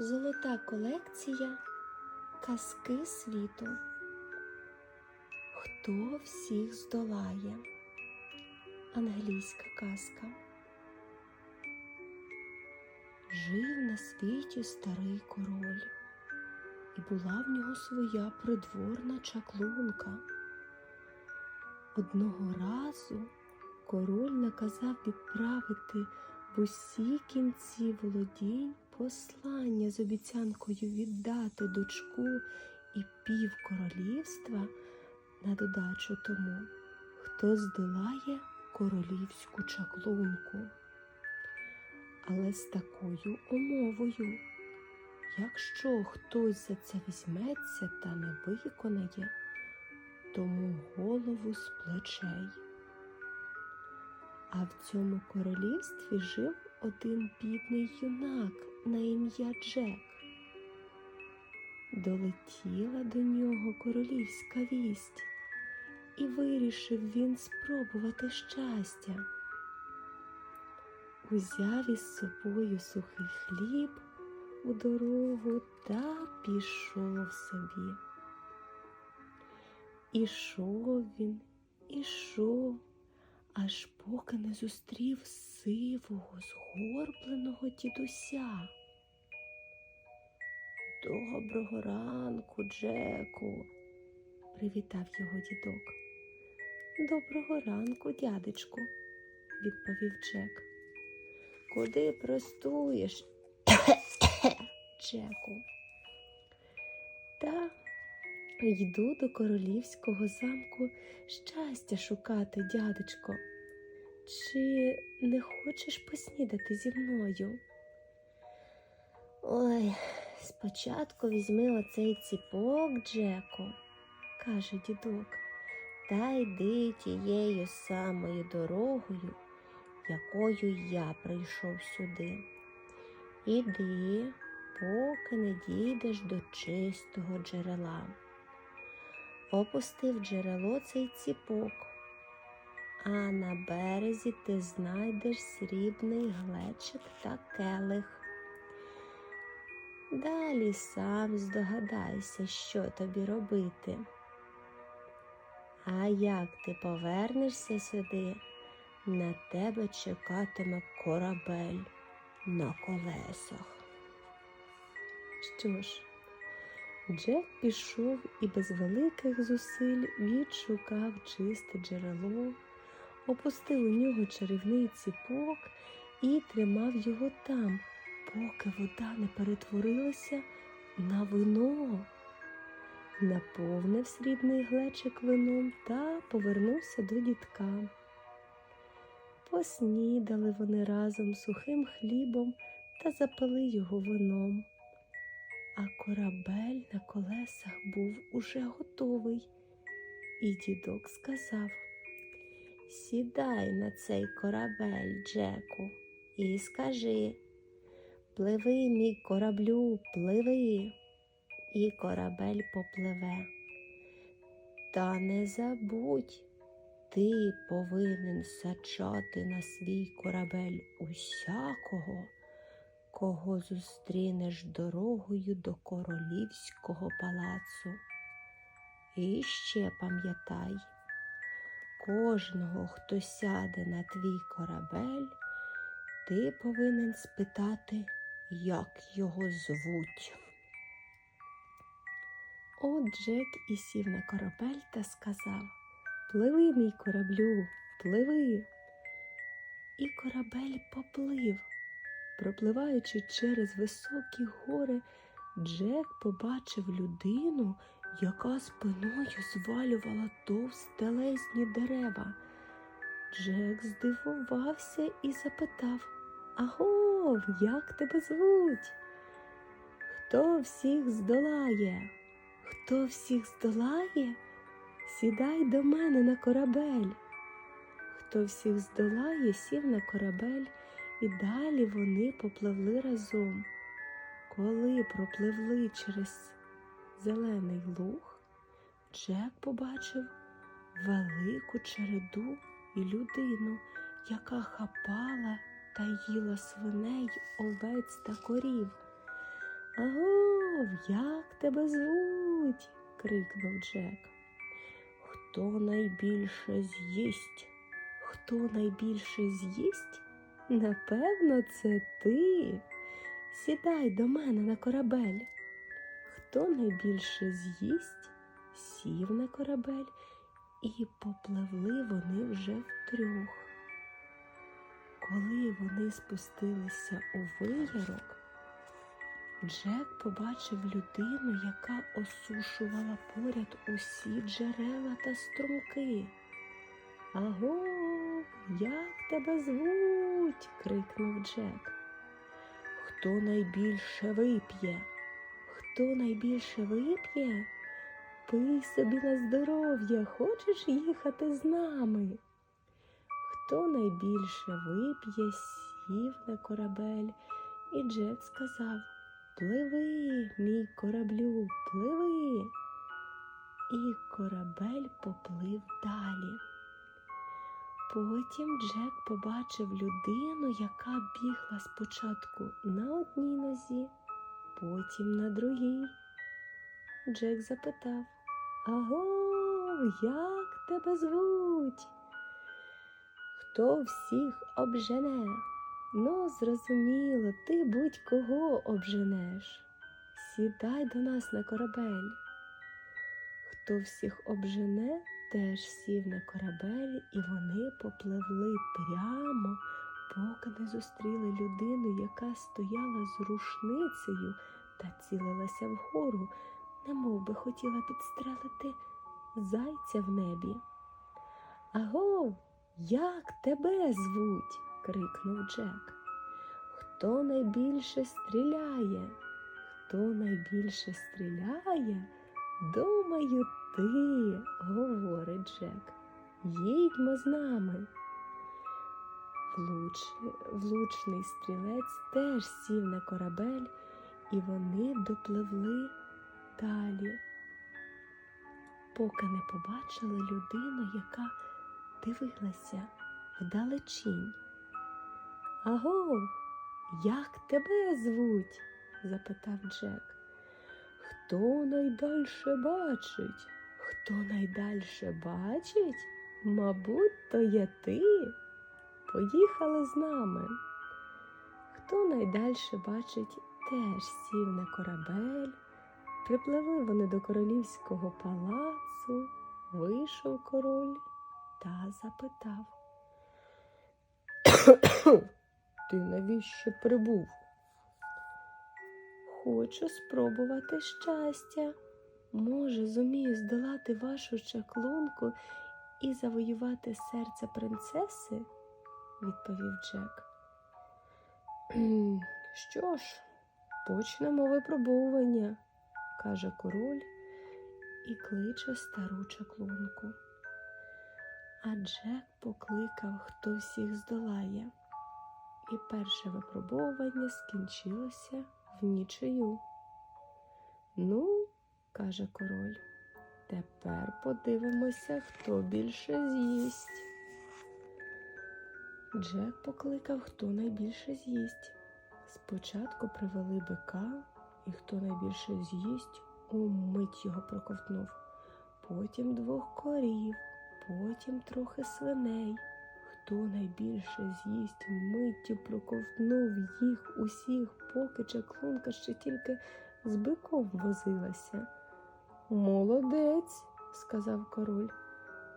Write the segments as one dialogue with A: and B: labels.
A: Золота колекція Казки світу. Хто всіх здолає? Англійська казка. Жив на світі старий король, і була в нього своя придворна чаклунка. Одного разу король наказав відправити в усі кінці володінь послання з обіцянкою віддати дочку і пів королівства на додачу тому, хто здолає королівську чаклунку. Але з такою умовою, якщо хтось за це візьметься та не виконає, тому голову з плечей. А в цьому королівстві жив один бідний юнак на ім'я Джек. Долетіла до нього королівська вість, і вирішив він спробувати щастя. Узяв із собою сухий хліб у дорогу та пішов собі. Ішов він, ішов, аж поки не зустрів сивого, згорбленого дідуся. Доброго ранку, Джеку, привітав його дідок. Доброго ранку, дядечку, відповів Джек. Куди простуєш, Джеку? Та йду до королівського замку щастя шукати, дядечко. Чи не хочеш поснідати зі мною? Ой, спочатку візьми оцей ціпок, Джеку, каже дідок, та йди тією самою дорогою, якою я прийшов сюди. Іди, поки не дійдеш до чистого джерела. Опустив джерело цей ціпок, а на березі ти знайдеш срібний глечик та келих. Далі сам здогадайся, що тобі робити. А як ти повернешся сюди, на тебе чекатиме корабель на колесах. Що ж, Джек пішов і без великих зусиль відшукав чисте джерело, опустив у нього чарівний ціпок і тримав його там, поки вода не перетворилася на вино. Наповнив срібний глечик вином та повернувся до дідка. Поснідали вони разом сухим хлібом та запили його вином. А корабель на колесах був уже готовий, і дідок сказав Сідай на цей корабель, Джеку, і скажи Пливи, мій кораблю, пливи, і корабель попливе. Та не забудь, ти повинен сачати на свій корабель усякого кого зустрінеш дорогою до королівського палацу. І ще пам'ятай, кожного, хто сяде на твій корабель, ти повинен спитати, як його звуть. От Джек і сів на корабель та сказав Пливи, мій кораблю, пливи. І корабель поплив. Пропливаючи через високі гори, Джек побачив людину, яка спиною звалювала товстелезні дерева. Джек здивувався і запитав Агов, як тебе звуть? Хто всіх здолає? Хто всіх здолає? Сідай до мене на корабель. Хто всіх здолає, сів на корабель. І далі вони попливли разом. Коли пропливли через зелений луг, Джек побачив велику череду і людину, яка хапала та їла свиней, овець та корів. Агов, як тебе звуть? крикнув Джек. Хто найбільше з'їсть? Хто найбільше з'їсть? Напевно, це ти. Сідай до мене на корабель. Хто найбільше з'їсть, сів на корабель, і попливли вони вже втрьох. Коли вони спустилися у виярок, Джек побачив людину, яка осушувала поряд усі джерела та струмки. Аго, як тебе звуть? крикнув Джек. Хто найбільше вип'є? Хто найбільше вип'є? Пий собі на здоров'я, хочеш їхати з нами? Хто найбільше вип'є, сів на корабель, і Джек сказав Пливи, мій кораблю, пливи. І корабель поплив далі. Потім Джек побачив людину, яка бігла спочатку на одній нозі, потім на другій. Джек запитав Аго, як тебе звуть? Хто всіх обжене? Ну, зрозуміло, ти будь-кого обженеш. Сідай до нас на корабель. Хто всіх обжене, теж сів на корабель, і вони попливли прямо, поки не зустріли людину, яка стояла з рушницею та цілилася вгору, немов би хотіла підстрелити зайця в небі. Агов, як тебе звуть? крикнув Джек. Хто найбільше стріляє? Хто найбільше стріляє? Думаю, ти, говорить Джек. Їдьмо з нами. Влуч... Влучний стрілець теж сів на корабель, і вони допливли далі, поки не побачили людину, яка дивилася вдалечінь. Аго, як тебе звуть? запитав Джек. Хто найдальше бачить? Хто найдальше бачить? Мабуть, то є ти. Поїхали з нами. Хто найдальше бачить, теж сів на корабель. Припливли вони до королівського палацу, вийшов король та запитав. Ти навіщо прибув? Хочу спробувати щастя. Може, зумію здолати вашу чаклунку і завоювати серце принцеси? відповів Джек. Що ж, почнемо випробування, каже король і кличе стару чаклунку. А Джек покликав, хто всіх здолає. І перше випробовування скінчилося в нічию. Ну, каже король, тепер подивимося, хто більше з'їсть. Джек покликав, хто найбільше з'їсть. Спочатку привели бика, і хто найбільше з'їсть, умить його проковтнув. Потім двох корів, потім трохи свиней. Хто найбільше з'їсть, миттю проковтнув їх усіх, поки чаклунка ще тільки з биком возилася. Молодець, сказав король.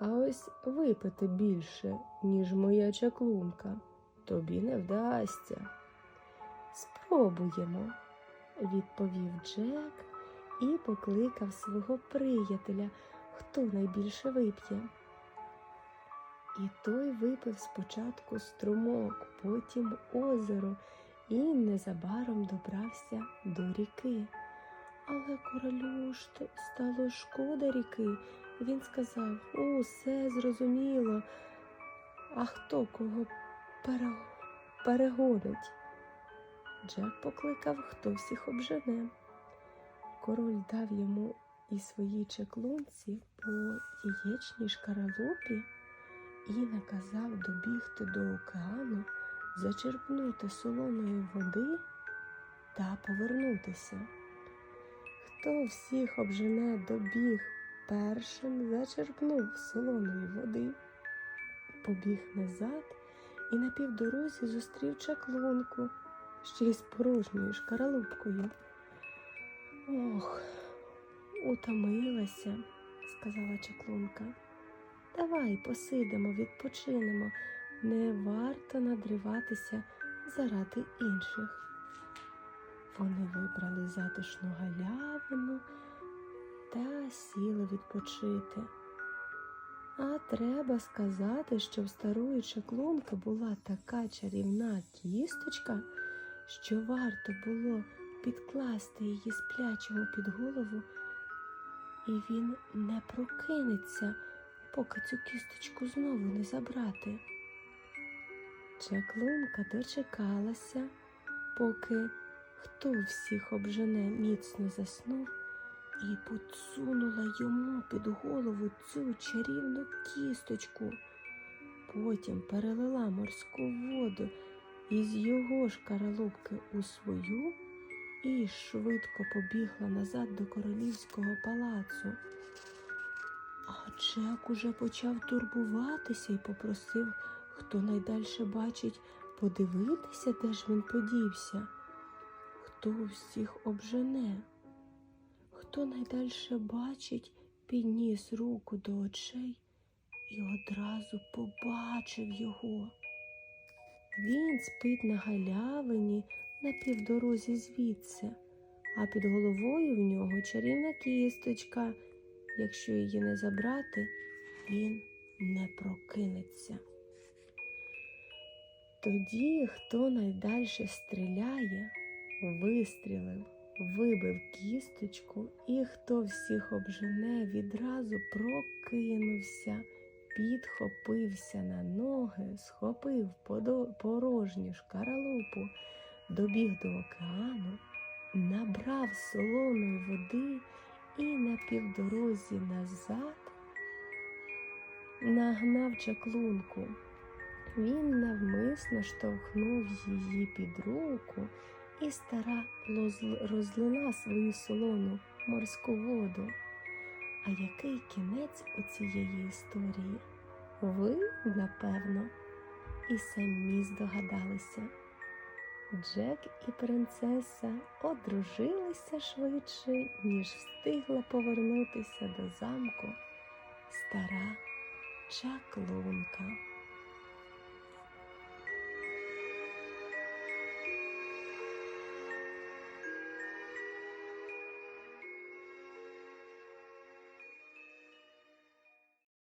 A: А ось випити більше, ніж моя чаклунка, тобі не вдасться. Спробуємо, відповів Джек і покликав свого приятеля, хто найбільше вип'є. І той випив спочатку струмок, потім озеро і незабаром добрався до ріки. Але королю ж стало шкода ріки, він сказав: усе зрозуміло. А хто кого пере... перегонить? Джек покликав, хто всіх обжене. Король дав йому і своїй чеклунці по яєчній шкаралупі і наказав добігти до океану, зачерпнути солоної води та повернутися. Хто всіх обжене добіг першим, зачерпнув солоної води, побіг назад і на півдорозі зустрів чаклунку ще й з порожньою шкаралупкою. Ох, утомилася, сказала чаклунка. Давай посидимо, відпочинемо. Не варто надриватися заради інших. Вони вибрали затишну галявину та сіли відпочити. А треба сказати, що в старої чаклунки була така чарівна кісточка, що варто було підкласти її сплячому під голову, і він не прокинеться, поки цю кісточку знову не забрати. Чаклунка дочекалася, поки хто всіх обжене міцно заснув, і подсунула йому під голову цю чарівну кісточку. Потім перелила морську воду із його ж каралубки у свою і швидко побігла назад до королівського палацу. Джек уже почав турбуватися і попросив, хто найдальше бачить, подивитися, де ж він подівся, хто всіх обжене, хто найдальше бачить, підніс руку до очей і одразу побачив його. Він спить на галявині на півдорозі звідси, а під головою в нього чарівна кісточка. Якщо її не забрати, він не прокинеться. Тоді, хто найдальше стріляє, вистрілив, вибив кісточку, і хто всіх обжене, відразу прокинувся, підхопився на ноги, схопив порожню шкаралупу, добіг до океану, набрав солоної води і на півдорозі назад нагнав чаклунку. Він навмисно штовхнув її під руку, і стара розлила свою солону морську воду. А який кінець у цієї історії? Ви, напевно, і самі здогадалися. Джек і принцеса одружилися швидше, ніж встигла повернутися до замку стара чаклунка.